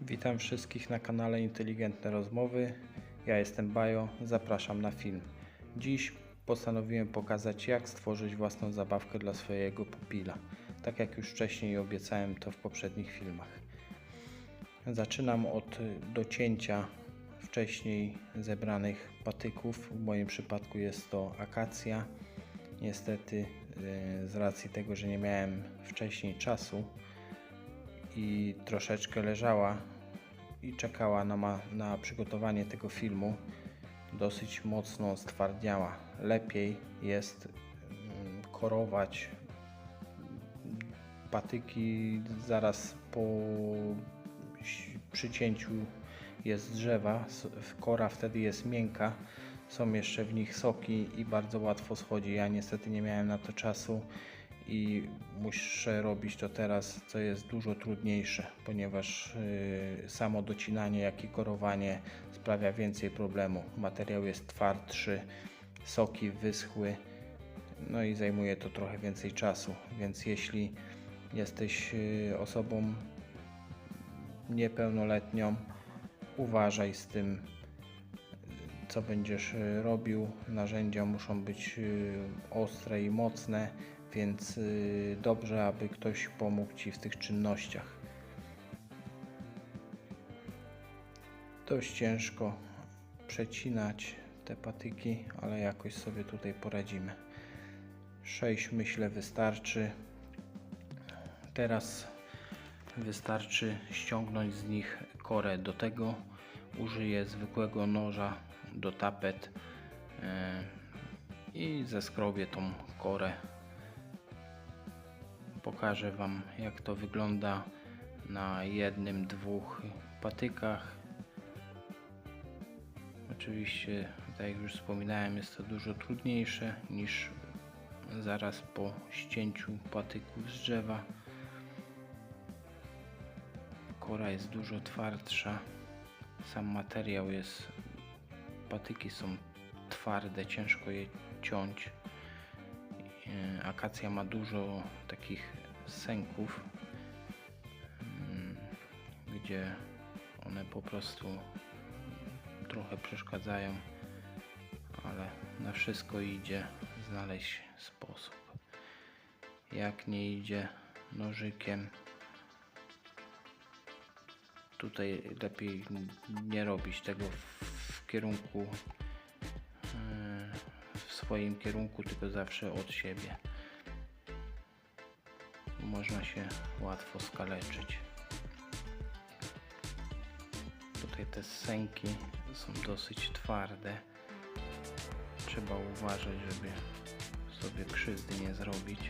Witam wszystkich na kanale Inteligentne Rozmowy. Ja jestem Bajo, zapraszam na film. Dziś postanowiłem pokazać jak stworzyć własną zabawkę dla swojego pupila. Tak jak już wcześniej obiecałem to w poprzednich filmach. Zaczynam od docięcia wcześniej zebranych patyków. W moim przypadku jest to akacja. Niestety e, z racji tego, że nie miałem wcześniej czasu, i troszeczkę leżała i czekała na, na przygotowanie tego filmu. Dosyć mocno stwardniała. Lepiej jest mm, korować patyki zaraz po przycięciu jest drzewa. Kora wtedy jest miękka. Są jeszcze w nich soki i bardzo łatwo schodzi. Ja niestety nie miałem na to czasu i muszę robić to teraz, co jest dużo trudniejsze, ponieważ yy, samo docinanie, jak i korowanie sprawia więcej problemu. Materiał jest twardszy, soki wyschły, no i zajmuje to trochę więcej czasu, więc jeśli jesteś yy, osobą niepełnoletnią, uważaj z tym, co będziesz y, robił. Narzędzia muszą być y, ostre i mocne, więc y, dobrze, aby ktoś pomógł Ci w tych czynnościach. Dość ciężko przecinać te patyki, ale jakoś sobie tutaj poradzimy. 6 myślę wystarczy. Teraz wystarczy ściągnąć z nich korę. Do tego użyję zwykłego noża do tapet e, i zeskrobię tą korę. Pokażę Wam jak to wygląda na jednym, dwóch patykach. Oczywiście, tak jak już wspominałem, jest to dużo trudniejsze niż zaraz po ścięciu patyków z drzewa. Kora jest dużo twardsza. Sam materiał jest. Patyki są twarde, ciężko je ciąć. E, Akacja ma dużo takich sęków, mm, gdzie one po prostu trochę przeszkadzają, ale na wszystko idzie znaleźć sposób. Jak nie idzie nożykiem, tutaj lepiej nie robić tego w, kierunku swoim kierunku, tylko zawsze od siebie. Można się łatwo skaleczyć. Tutaj te sęki są dosyć twarde. Trzeba uważać, żeby sobie krzywdy nie zrobić.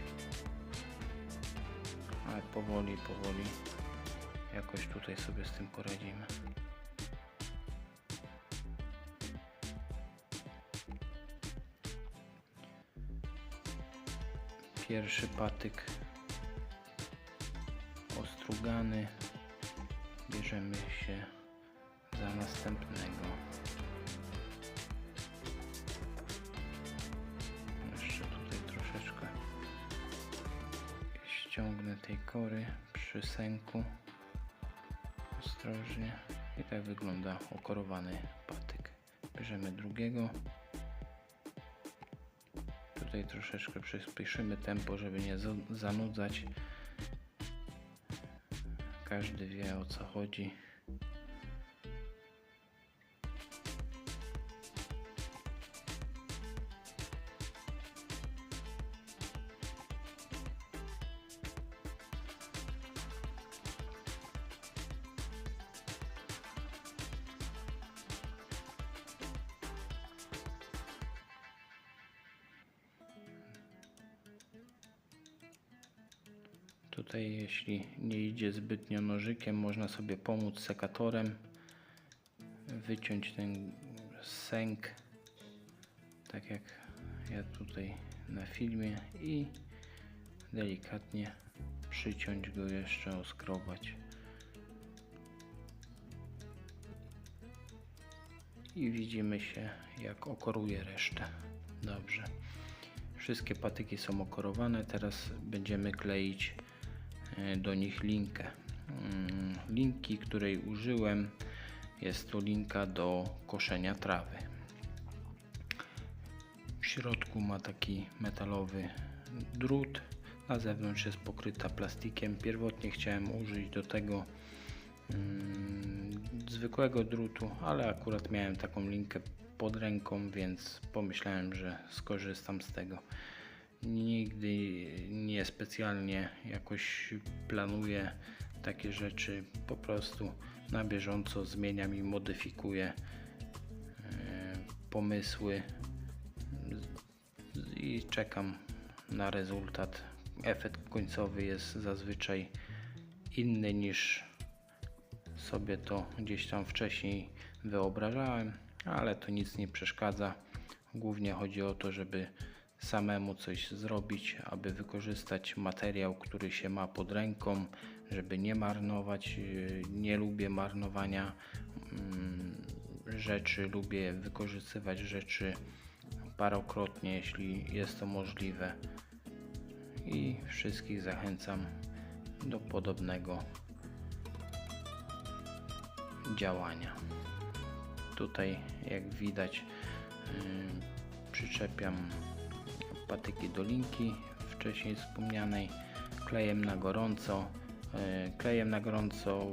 Ale powoli, powoli jakoś tutaj sobie z tym poradzimy. Pierwszy patyk. Ostrugany. Bierzemy się za następnego. Jeszcze tutaj troszeczkę ściągnę tej kory przy sęku. Ostrożnie. I tak wygląda okorowany patyk. Bierzemy drugiego tutaj troszeczkę przyspieszymy tempo żeby nie za- zanudzać. Każdy wie o co chodzi Tutaj jeśli nie idzie zbytnio nożykiem, można sobie pomóc sekatorem, wyciąć ten sęk, tak jak ja tutaj na filmie i delikatnie przyciąć go jeszcze, oskrobać. I widzimy się jak okoruje resztę. Dobrze. Wszystkie patyki są okorowane. Teraz będziemy kleić do nich linkę. Mm, linki, której użyłem. Jest to linka do koszenia trawy. W środku ma taki metalowy drut, na zewnątrz jest pokryta plastikiem. Pierwotnie chciałem użyć do tego mm, zwykłego drutu, ale akurat miałem taką linkę pod ręką, więc pomyślałem, że skorzystam z tego. Nigdy nie specjalnie jakoś planuję takie rzeczy, po prostu na bieżąco zmieniam i modyfikuję e, pomysły i czekam na rezultat. Efekt końcowy jest zazwyczaj inny niż sobie to gdzieś tam wcześniej wyobrażałem, ale to nic nie przeszkadza. Głównie chodzi o to, żeby samemu coś zrobić, aby wykorzystać materiał, który się ma pod ręką, żeby nie marnować. Yy, Nie lubię marnowania mm, rzeczy, lubię wykorzystywać rzeczy parokrotnie, jeśli jest to możliwe. I wszystkich zachęcam do podobnego działania. Tutaj, jak widać, yy, przyczepiam patyki do linki wcześniej wspomnianej klejem na gorąco. Yy, Klejem na gorąco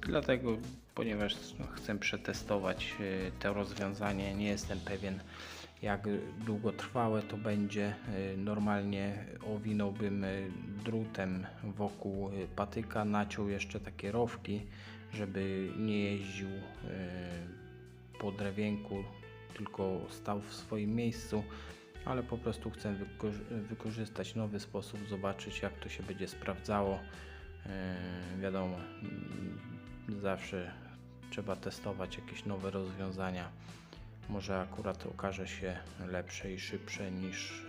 dlatego, ponieważ chcę przetestować yy, to rozwiązanie. Nie jestem pewien, jak długotrwałe to będzie. Yy, Normalnie owinąłbym drutem wokół patyka, naciął jeszcze takie rowki, żeby nie jeździł po drewienku, tylko stał w swoim miejscu, ale po prostu chcę wyko- wykorzystać nowy sposób, zobaczyć jak to się będzie sprawdzało. Yy, wiadomo, mm, zawsze trzeba testować jakieś nowe rozwiązania. Może akurat okaże się lepsze i szybsze niż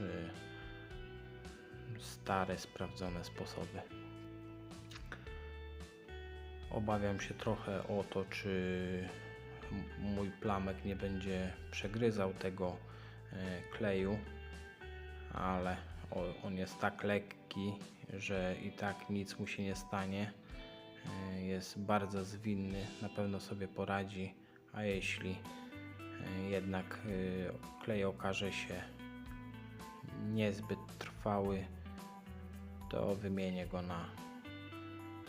yy, stare, sprawdzone sposoby. Obawiam się trochę o to, czy mój plamek nie będzie przegryzał tego e, kleju, ale on jest tak lekki, że i tak nic mu się nie stanie. E, Jest bardzo zwinny, na pewno sobie poradzi, a jeśli e, jednak e, klej okaże się niezbyt trwały, to wymienię go na,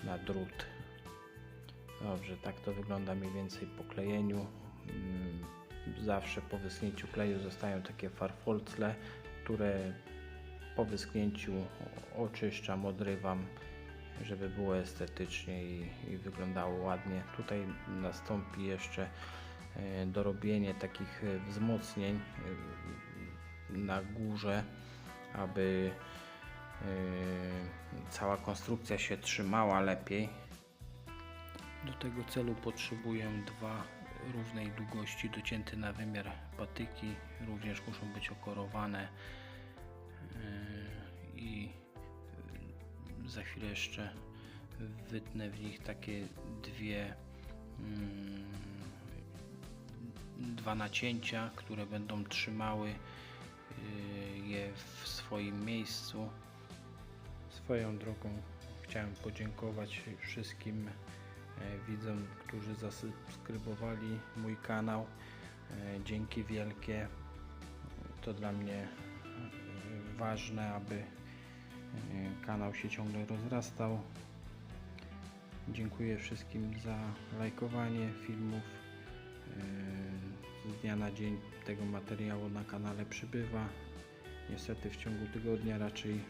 na drut. Dobrze, tak to wygląda mniej więcej po klejeniu. Zawsze po wyschnięciu kleju zostają takie farfolcle, które po wyschnięciu oczyszczam, odrywam, żeby było estetycznie i, i wyglądało ładnie. Tutaj nastąpi jeszcze e, dorobienie takich e, wzmocnień e, na górze, aby cała konstrukcja się trzymała lepiej. Do tego celu potrzebuję dwa równej długości docięte na wymiar patyki. Również muszą być okorowane Yy, i yy, za chwilę jeszcze wytnę w nich takie dwie mm, dwa nacięcia, które będą trzymały yy, je w swoim miejscu. Swoją drogą chciałem podziękować wszystkim widzom, którzy zasubskrybowali mój kanał. E, Dzięki wielkie. To dla mnie e, ważne, aby e, kanał się ciągle rozrastał. Dziękuję wszystkim za lajkowanie filmów. E, Z dnia na dzień tego materiału na kanale przybywa. Niestety w ciągu tygodnia raczej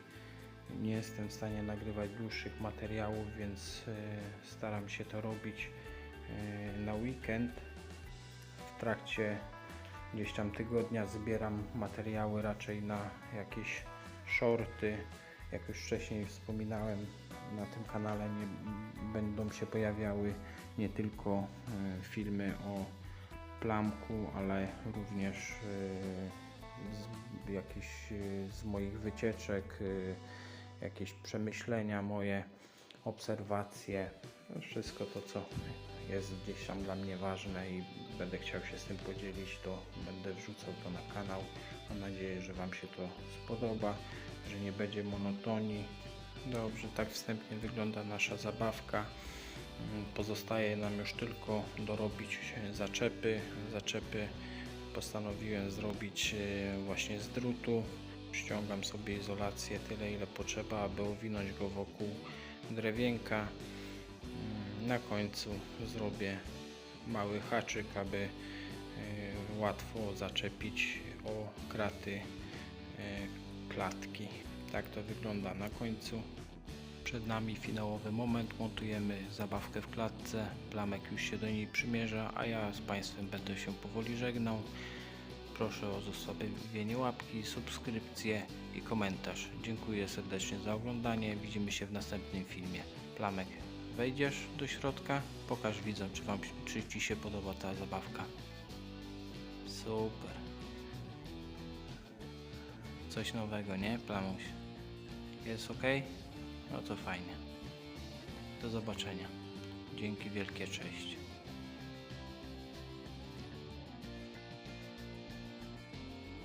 nie jestem w stanie nagrywać dłuższych materiałów, więc e, staram się to robić e, na weekend. W trakcie gdzieś tam tygodnia zbieram materiały raczej na jakieś shorty. Jak już wcześniej wspominałem, na tym kanale nie, będą się pojawiały nie tylko e, filmy o plamku, ale również z, jakieś e, z moich wycieczek, jakieś przemyślenia moje, obserwacje, no wszystko to, co jest gdzieś tam dla mnie ważne i będę chciał się z tym podzielić, to będę wrzucał to na kanał. Mam nadzieję, że Wam się to spodoba, że nie będzie monotonii, Dobrze, tak wstępnie wygląda nasza zabawka. Pozostaje nam już tylko dorobić zaczepy. Zaczepy postanowiłem zrobić e, właśnie z drutu. Ściągam sobie izolację tyle ile potrzeba, aby owinąć go wokół drewienka. Mm, Na końcu zrobię mały haczyk, aby e, łatwo zaczepić o kraty e, klatki. Tak to wygląda na końcu. Przed nami finałowy moment. Montujemy zabawkę w klatce. Plamek już się do niej przymierza, a ja z Państwem będę się powoli żegnał. Proszę o zostawienie łapki, subskrypcję i komentarz. Dziękuję serdecznie za oglądanie. Widzimy się w następnym filmie. Plamek, wejdziesz do środka? Pokaż widzom, czy, wam, czy Ci się podoba ta zabawka. Super. Coś nowego, nie? Plamuś. Jest ok? No to fajnie. Do zobaczenia. Dzięki wielkie, cześć.